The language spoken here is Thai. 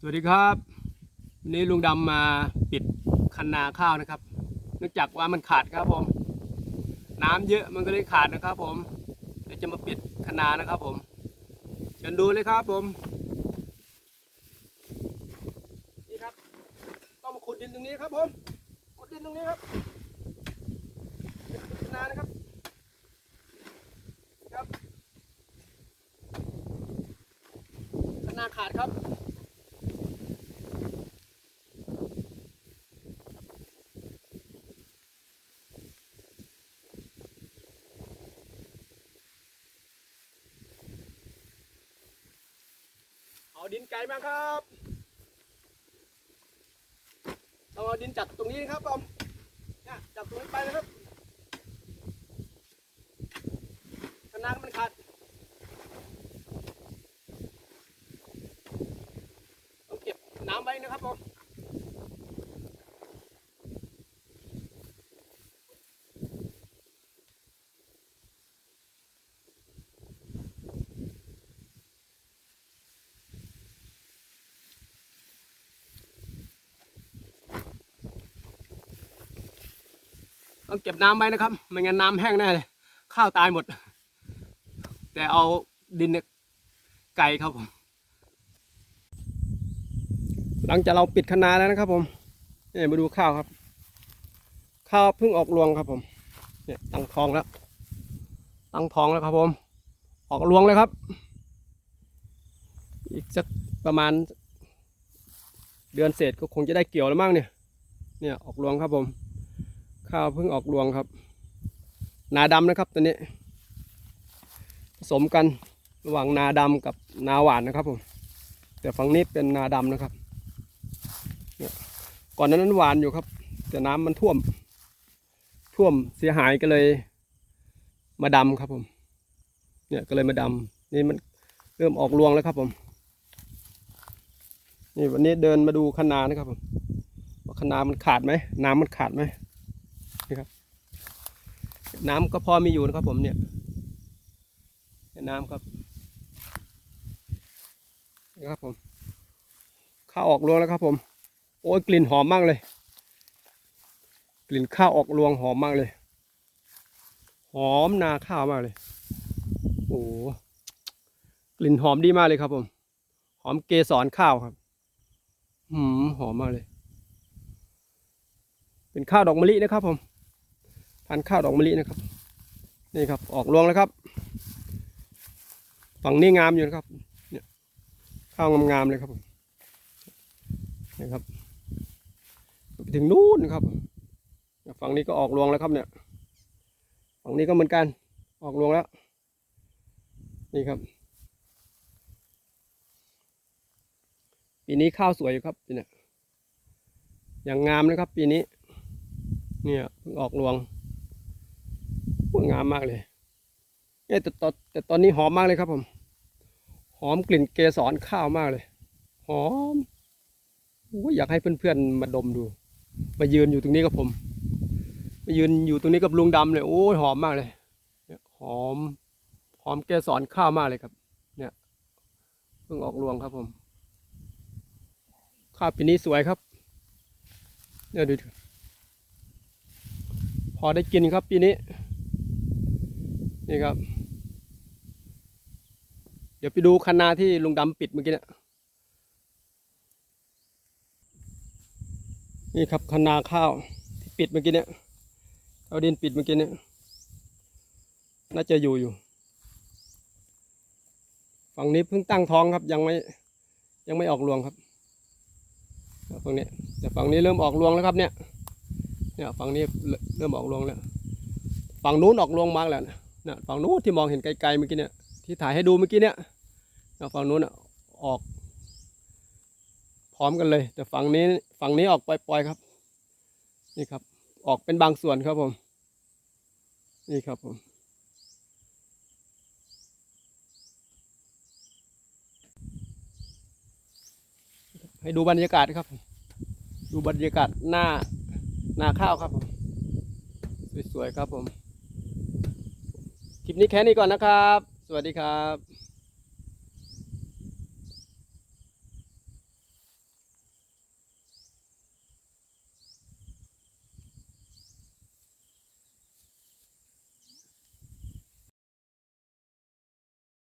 สวัสดีครับวันนี้ลุงดำมาปิดคันนาข้าวนะครับ เนื่องจากว่ามันขาดครับผม น้ำเยอะมันก็เลยขาดนะครับ ผมเดี๋ยวจะมาปิดคันนานะครับผมเชิญดูเลยครับผมนี่ครับต้องมาขุดดินตรงนี้ครับผมขุดดินตรงนี้ครับปิดคันนานะครับครับคันนาขาดครับ ดินไกลมากครับเราเอาดินจัดตรงนี้นะครับผมเนี่ยจากตรงนี้ไปนะครับขนาดมันขาดต้องเก็บน้ำไว้นะครับผม ต้องเก็บน้ำไว้นะครับ ไม่งั้นน้ำแห้งแน่เลย ข้าวตายหมด แต่เอาดินเนี่ยไก่ครับผม หลังจากเราปิดคะนาแล้วนะครับ ผมนี่มาดูข้าวครับ ข้าวเพิ่งออกรวงครับผม เนี่ยตั้งทองแล้ว ตั้งทองแล้วครับผม ออกรวงเลยครับ อีกสักประมาณ เดือนเศษก็คงจะได้เกี่ยวแล้วมั้งเนี่ย เนี่ยออกรวงครับผม ข้าวเพิ่งออกรวงครับ นาดำนะครับตัวนี้ ผสมกันระหว่างนาดำกับนาหวานนะครับผมแต่ฝั่งนี้เป็นนาดำนะครับ ก่อนหนานั้นหวานอยู่ครับ แต่น้ำมันท่วม ท่วมเสียหายก็เลย มาดำครับผม เนี่ยก็เลยมาดำนี่มันเริ่มออกรวงแล้วครับผมนี่วันนี้เดินมาดูคะนานะครับผมว่าคะนามันขาดไหมน้ำมันขาดไหม นี่ครับ น้ำก็พอมีอยู่นะครับผมเนี่ยนี่ยน้ำครับนี่ครับผมข้าวออกรวงแล้วครับผม โอ้ยกลิ่นหอมมากเลย กลิ่นข้าวออกรวงหอมมากเลย หอมนาข้าวมากเลยโอ้กลิ่นหอมดีมากเลยครับผม หอมเกสรข้าวครับหืมหอมมากเลย เป็นข้าวดอกมะลินะครับผม พันข้าวดอกมะลินะครับ นี่ครับออกรวงแล้วครับฝั่งนี้งามอยู่นะครับเนี่ยข้าวงามๆเลยครับนี่ครับไปถึงนู้นครับฝั่งนี้ก็ออกรวงแล้วครับเนี่ยฝั่งนี้ก็เหมือนกันออกรวงแล้ว นี่ครับปีนี้ข้าวสวยอยู่ครับเนี่ยอย่างงามเลยครับ ปีนี้ เนี่ยเพิ่งออกรวง โอ้ยงามมากเลยเนี่ยแต่ตอนแต่ตอนนี้หอมมากเลยครับผม หอมกลิ่นเกสรข้าวมากเลย หอมโอ้ยอยากให้เพื่อนๆมาดมดู มายืนอยู่ตรงนี้กับผม มายืนอยู่ตรงนี้กับลุงดำเลยโอ้ยหอมมากเลยหอม หอมเกสรข้าวมากเลยครับ เนี่ยเพิ่งออกรวงครับผม ข้าวปีนี้สวยครับ เนี่ยดูพอได้กินครับปีนี้ นี่ครับ เดี๋ยวไปดูคันนาที่ลุงดำปิดเมื่อกี้เนี่ยนี่ครับคันนาข้าวที่ปิดเมื่อกี้เนี่ยเอาดินปิดเมื่อกี้เนี่ยน่าจะอยู่อยู่ ฝั่งนี้เพิ่งตั้งท้องครับยังไม่ยังไม่ออกรวงครับฝั่งนี้แต่ฝั่งนี้เริ่มออกรวงแล้วครับเนี่ยเนี่ยฝั่งนี้เริ่มออกรวงแล้วฝั่งนู้นออกรวงมากแล้วนะ นี่ยฝั่งนู้นที่มองเห็นไกลๆเมื่อกี้เนี่ยที่ถ่ายให้ดูเมื่อกี้เนี่ยนี่ยฝั่งนู้นอออก พร้อมกันเลย แต่ฝั่งนี้ฝั่งนี้ออกปล่อยๆครับ นี่ครับ ออกเป็นบางส่วนครับผม นี่ครับผมให้ดูบรรยากาศครับ ดูบรรยากาศหน้าหน้าข้าวครับผม สวยๆครับผม คลิปนี้แค่นี้ก่อนนะครับ สวัสดีครับ